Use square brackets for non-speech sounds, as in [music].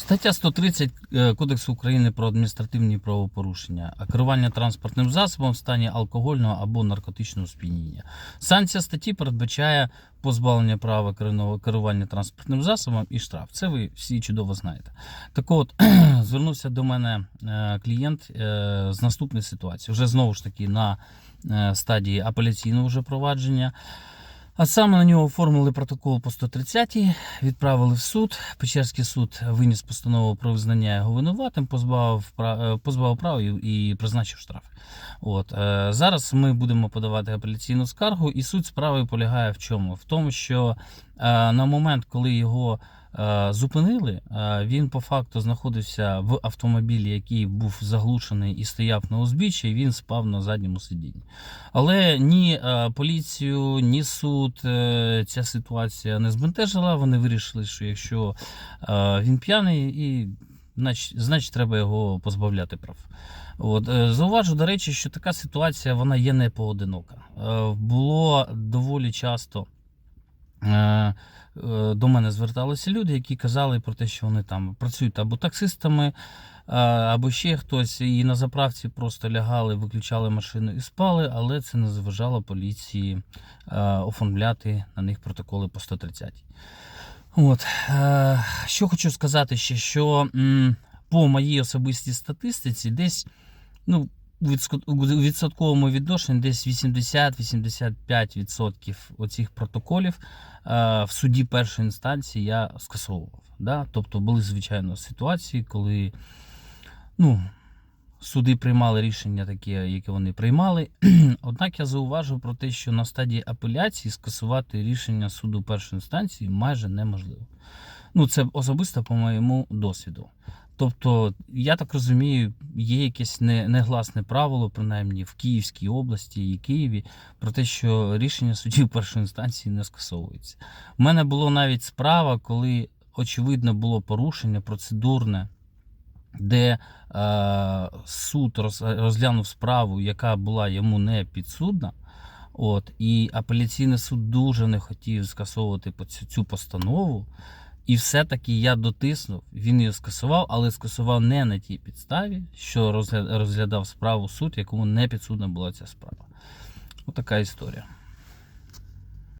Стаття 130 е, Кодексу України про адміністративні правопорушення, керування транспортним засобом в стані алкогольного або наркотичного сп'яніння. Санкція статті передбачає позбавлення права керування транспортним засобом і штраф. Це ви всі чудово знаєте. Так от, [clears throat] звернувся до мене е, клієнт е, з наступної ситуації. Вже знову ж таки на стадії апеляційного провадження. А саме на нього оформили протокол по 130, відправили в суд. Печерський суд виніс постанову про визнання його винуватим, позбавив, е, позбавив права і, призначив штраф. От, е, зараз ми будемо подавати апеляційну скаргу, і суть справи полягає в чому? В тому, що е, на момент, коли його зупинили, е, він по факту знаходився в автомобілі, який був заглушений і стояв на узбіччі, і він спав на задньому сидінні. Але ні е, поліцію, ні суд е, ця ситуація не збентежила. Вони вирішили, що якщо е, він п'яний, і значить, треба його позбавляти прав. От е, зауважу, до речі, що така ситуація вона є не поодинока. Е, Було доволі часто. Е, е, До мене зверталися люди, які казали про те, що вони там працюють або таксистами, е, або ще хтось, і на заправці просто лягали, виключали машину і спали, але це не заважало поліції оформляти на них протоколи по 130. От. Що хочу сказати ще, що по моїй особистій статистиці десь ну, у відсотковому відношенні десь 80-85% оцих протоколів е, в суді першої інстанції я скасовував. Да? Тобто були, звичайно, ситуації, коли ну, суди приймали рішення такі, які вони приймали. [clears throat] Однак я зауважив про те, що на стадії апеляції скасувати рішення суду першої інстанції майже неможливо. Ну, це особисто по моєму досвіду. Тобто, я так розумію, є якесь не- негласне правило, принаймні в Київській області і Києві, про те, що рішення судів першої інстанції не скасовується. У мене було навіть справа, коли очевидно було порушення процедурне, де е, суд роз, розглянув справу, яка була йому не підсудна. От, і апеляційний суд дуже не хотів скасовувати цю постанову. І все-таки я дотиснув, він її скасував, але скасував не на тій підставі, що розгля- розглядав справу суд, якому не підсудна була ця справа. Отака історія.